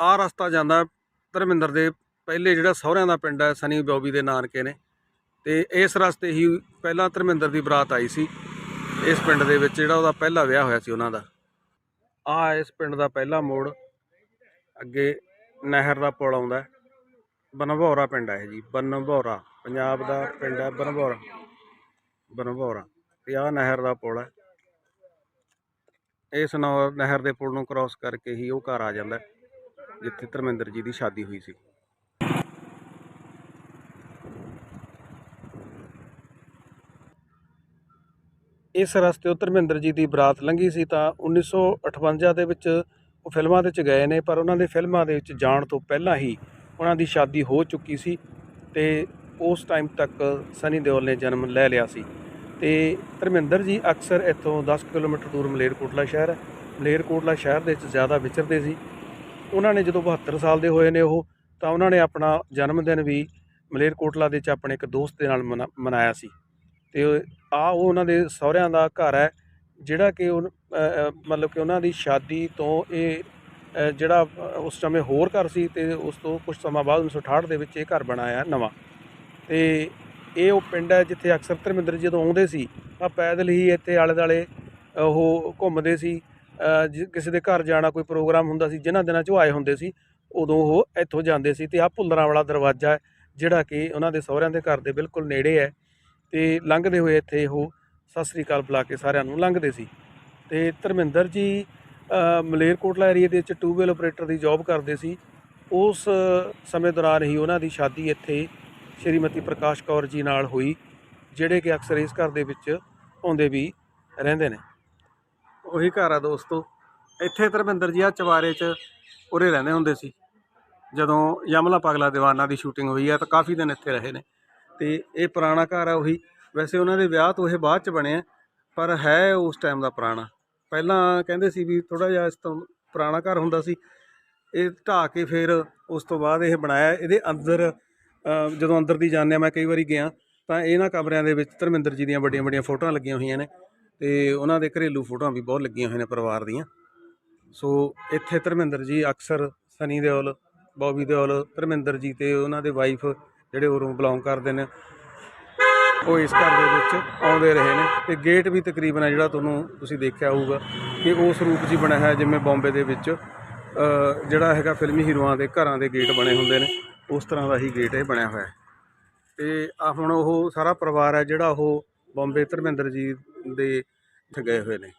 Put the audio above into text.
ਆ ਰਸਤਾ ਜਾਂਦਾ ਧਰਮਿੰਦਰ ਦੇ ਪਹਿਲੇ ਜਿਹੜਾ ਸਹੁਰਿਆਂ ਦਾ ਪਿੰਡ ਹੈ, ਸਨੀ ਬੌਬੀ ਦੇ ਨਾਨਕੇ ਨੇ। ਤੇ ਇਸ ਰਸਤੇ ਹੀ ਪਹਿਲਾਂ ਧਰਮਿੰਦਰ ਦੀ ਬਰਾਤ ਆਈ ਸੀ। ਇਸ ਪਿੰਡ ਦੇ ਵਿੱਚ ਜਿਹੜਾ ਉਹਦਾ ਪਹਿਲਾ ਵਿਆਹ ਹੋਇਆ ਸੀ ਉਹਨਾਂ ਦਾ। ਆ ਇਸ ਪਿੰਡ ਦਾ ਪਹਿਲਾ ਮੋੜ ਅੱਗੇ ਨਹਿਰ ਦਾ ਪੁਲ ਆਉਂਦਾ ਹੈ। ਬਨਭੌਰਾ ਪਿੰਡ ਹੈ ਜੀ ਬਨਭੌਰਾ ਪੰਜਾਬ ਦਾ ਪਿੰਡ ਹੈ ਬਨਭੌਰਾ ਬਨਭੌਰਾ ਤੇ ਆ ਨਹਿਰ ਦਾ ਪੁਲ ਹੈ। ਇਸ ਨੌ- ਨਹਿਰ ਦੇ ਪੁਲ ਨੂੰ ਕ੍ਰਾਸ ਕਰਕੇ ਹੀ ਉਹ ਘਰ ਆ ਜਾਂਦਾ ਜਿੱਥੇ ਧਰਮਿੰਦਰ ਜੀ ਦੀ ਸ਼ਾਦੀ ਹੋਈ ਸੀ। ਇਸ ਰਸਤੇ ਤੋਂ ਧਰਮਿੰਦਰ ਜੀ ਦੀ ਬਰਾਤ ਲੰਘੀ ਸੀ ਤਾਂ 1958 ਦੇ ਵਿੱਚ ਉਹ ਫਿਲਮਾਂ ਦੇ ਵਿੱਚ ਗਏ ਨੇ, ਪਰ ਉਹਨਾਂ ਦੇ ਫਿਲਮਾਂ ਦੇ ਵਿੱਚ ਜਾਣ ਤੋਂ ਪਹਿਲਾਂ ਹੀ ਉਹਨਾਂ ਦੀ ਸ਼ਾਦੀ ਹੋ ਚੁੱਕੀ ਸੀ ਤੇ ਉਸ ਟਾਈਮ ਤੱਕ ਸਨੀ ਦਿਓਲ ਨੇ ਜਨਮ ਲੈ ਲਿਆ ਸੀ। ਤੇ ਧਰਮਿੰਦਰ ਜੀ ਅਕਸਰ ਇੱਥੋਂ 10 ਕਿਲੋਮੀਟਰ ਦੂਰ ਮਲੇਰਕੋਟਲਾ ਸ਼ਹਿਰ ਹੈ। ਮਲੇਰਕੋਟਲਾ ਸ਼ਹਿਰ ਦੇ ਵਿੱਚ ਜ਼ਿਆਦਾ ਵਿਚਰਦੇ ਸੀ। ਉਹਨਾਂ ਨੇ ਜਦੋਂ 72 ਸਾਲ ਦੇ ਹੋਏ ਨੇ ਉਹ, ਤਾਂ ਉਹਨਾਂ ਨੇ ਆਪਣਾ ਜਨਮ ਦਿਨ ਵੀ ਮਲੇਰਕੋਟਲਾ ਦੇ ਵਿੱਚ ਆਪਣੇ ਇੱਕ ਦੋਸਤ ਦੇ ਨਾਲ ਮਨਾ- ਮਨਾਇਆ ਸੀ। ਤੇ ਆ ਉਹ ਉਹਨਾਂ ਦੇ ਸਹੁਰਿਆਂ ਦਾ ਘਰ ਹੈ, ਜਿਹੜਾ ਕਿ ਉਹ ਮਤਲਬ ਕਿ ਉਹਨਾਂ ਦੀ ਸ਼ਾਦੀ ਤੋਂ ਇਹ ਜਿਹੜਾ ਉਸ ਸਮੇਂ ਹੋਰ ਘਰ ਸੀ ਤੇ ਉਸ ਤੋਂ ਕੁਝ ਸਮਾਂ ਬਾਅਦ 1968 ਦੇ ਵਿੱਚ ਇਹ ਘਰ ਬਣਾਇਆ ਨਵਾਂ। ਤੇ ਇਹ ਉਹ ਪਿੰਡ ਹੈ ਜਿੱਥੇ ਅਕਸਰ ਧਰਮਿੰਦਰ ਜਦੋਂ ਆਉਂਦੇ ਸੀ, ਤਾਂ ਪੈਦਲ ਹੀ ਇੱਥੇ ਆਲੇ ਦਾਲੇ ਉਹ ਘੁੰਮਦੇ ਸੀ। ਕਿਸੇ ਦੇ ਘਰ ਜਾਣਾ ਕੋਈ ਪ੍ਰੋਗਰਾਮ ਹੁੰਦਾ ਸੀ, ਜਿਨ੍ਹਾਂ ਦਿਨਾਂ 'ਚ ਉਹ ਆਏ ਹੁੰਦੇ ਸੀ, ਉਦੋਂ ਉਹ ਇੱਥੋਂ ਜਾਂਦੇ ਸੀ ਤੇ ਆ ਭੁੱਲਰਾਂ ਵਾਲਾ ਦਰਵਾਜ਼ਾ ਹੈ, ਜਿਹੜਾ ਕਿ ਉਹਨਾਂ ਦੇ ਸਹੁਰਿਆਂ ਦੇ ਘਰ ਦੇ ਬਿਲਕੁਲ ਨੇੜੇ ਹੈ ਤੇ ਲੰਘਦੇ ਹੋਏ ਇੱਥੇ ਉਹ ਸਤਿ ਸ੍ਰੀ ਅਕਾਲ ਬੁਲਾ ਕੇ ਸਾਰਿਆਂ ਨੂੰ ਲੰਘਦੇ ਸੀ। ਤੇ ਧਰਮਿੰਦਰ ਜੀ ਮਲੇਰਕੋਟਲਾ ਏਰੀਆ ਦੇ ਵਿੱਚ ਟਿਊਬਵੈਲ ਆਪਰੇਟਰ ਦੀ ਜੌਬ ਕਰਦੇ ਸੀ। ਉਸ ਸਮੇਂ ਦੌਰਾਨ ਹੀ ਉਹਨਾਂ ਦੀ ਸ਼ਾਦੀ ਇੱਥੇ ਸ਼੍ਰੀਮਤੀ ਪ੍ਰਕਾਸ਼ ਕੌਰ ਜੀ ਨਾਲ ਹੋਈ, ਜਿਹੜੇ ਕਿ ਅਕਸਰ ਇਸ ਘਰ ਦੇ ਵਿੱਚ ਆਉਂਦੇ ਵੀ ਰਹਿੰਦੇ ਨੇ। ਉਹੀ ਘਰ ਆ ਦੋਸਤੋ। ਇੱਥੇ ਧਰਮਿੰਦਰ ਜੀ ਆ ਚਵਾਰੇ 'ਚ ਉਰੇ ਰਹਿੰਦੇ ਹੁੰਦੇ ਸੀ। ਜਦੋਂ ਯਮਲਾ ਪਗਲਾ ਦੀਵਾਨਾ ਦੀ ਸ਼ੂਟਿੰਗ ਹੋਈ ਆ ਤਾਂ ਕਾਫੀ ਦਿਨ ਇੱਥੇ ਰਹੇ ਨੇ। ਤੇ ਇਹ ਪੁਰਾਣਾ ਘਰ ਆ ਉਹੀ। ਵੈਸੇ ਉਹਨਾਂ ਦੇ ਵਿਆਹ ਤੋਂ ਇਹ ਬਾਅਦ ਚ ਬਣਿਆ ਪਰ ਹੈ ਉਸ ਟਾਈਮ ਦਾ ਪੁਰਾਣਾ। ਪਹਿਲਾਂ ਕਹਿੰਦੇ ਸੀ ਵੀ ਥੋੜਾ ਜਿਹਾ ਇਸ ਤੋਂ ਪੁਰਾਣਾ ਘਰ ਹੁੰਦਾ ਸੀ। ਇਹ ਢਾਹ ਕੇ ਫਿਰ ਉਸ ਤੋਂ ਬਾਅਦ ਇਹ ਬਣਾਇਆ। ਇਹਦੇ ਅੰਦਰ ਜਦੋਂ ਅੰਦਰ ਦੀ ਜਾਂਦੇ ਹਾਂ ਮੈਂ ਕਈ ਵਾਰੀ ਗਿਆ, ਤਾਂ ਇਹਨਾਂ ਕਮਰਿਆਂ ਦੇ ਵਿੱਚ ਧਰਮਿੰਦਰ ਜੀ ਦੀਆਂ ਵੱਡੀਆਂ ਵੱਡੀਆਂ ਫੋਟੋਆਂ ਲੱਗੀਆਂ ਹੋਈਆਂ ਨੇ। ਤੇ ਉਹਨਾਂ ਦੇ ਘਰੇਲੂ ਫੋਟੋਆਂ ਵੀ ਬਹੁਤ ਲੱਗੀਆਂ ਹੋਈਆਂ ਨੇ ਪਰਿਵਾਰ ਦੀਆਂ। ਸੋ ਇੱਥੇ ਧਰਮਿੰਦਰ ਜੀ, ਅਕਸਰ ਸਨੀ ਦਿਓਲ, ਬੌਬੀ ਦਿਓਲ, ਧਰਮਿੰਦਰ ਜੀ ਤੇ ਉਹਨਾਂ ਦੇ ਵਾਈਫ ਜਿਹੜੇ ਉਰੋਂ ਬਿਲੋਂਗ ਕਰਦੇ ਨੇ, ਉਹ ਇਸ ਘਰ ਦੇ ਵਿੱਚ ਆਉਂਦੇ ਰਹੇ ਨੇ। ਤੇ ਗੇਟ ਵੀ ਤਕਰੀਬਨ ਹੈ ਜਿਹੜਾ ਤੁਹਾਨੂੰ ਤੁਸੀਂ ਦੇਖਿਆ ਹੋਊਗਾ ਕਿ ਉਸ ਰੂਪ 'ਚ ਬਣਿਆ ਹੈ ਜਿਵੇਂ ਬੰਬੇ ਦੇ ਵਿੱਚ ਜਿਹੜਾ ਹੈਗਾ ਫਿਲਮੀ ਹੀਰੋਆਂ ਦੇ ਘਰਾਂ ਦੇ ਗੇਟ ਬਣੇ ਹੁੰਦੇ ਨੇ, ਉਸ ਤਰ੍ਹਾਂ ਦਾ ਹੀ ਗੇਟ ਇਹ ਬਣਿਆ ਹੋਇਆ ਹੈ। ਤੇ ਆ ਹੁਣ ਉਹ ਸਾਰਾ ਪਰਿਵਾਰ ਹੈ ਜਿਹੜਾ ਉਹ ਬੰਬੇ ਧਰਮਿੰਦਰ ਜੀ ਦੇ ਇੱਥੇ ਗਏ ਹੋਏ ਨੇ।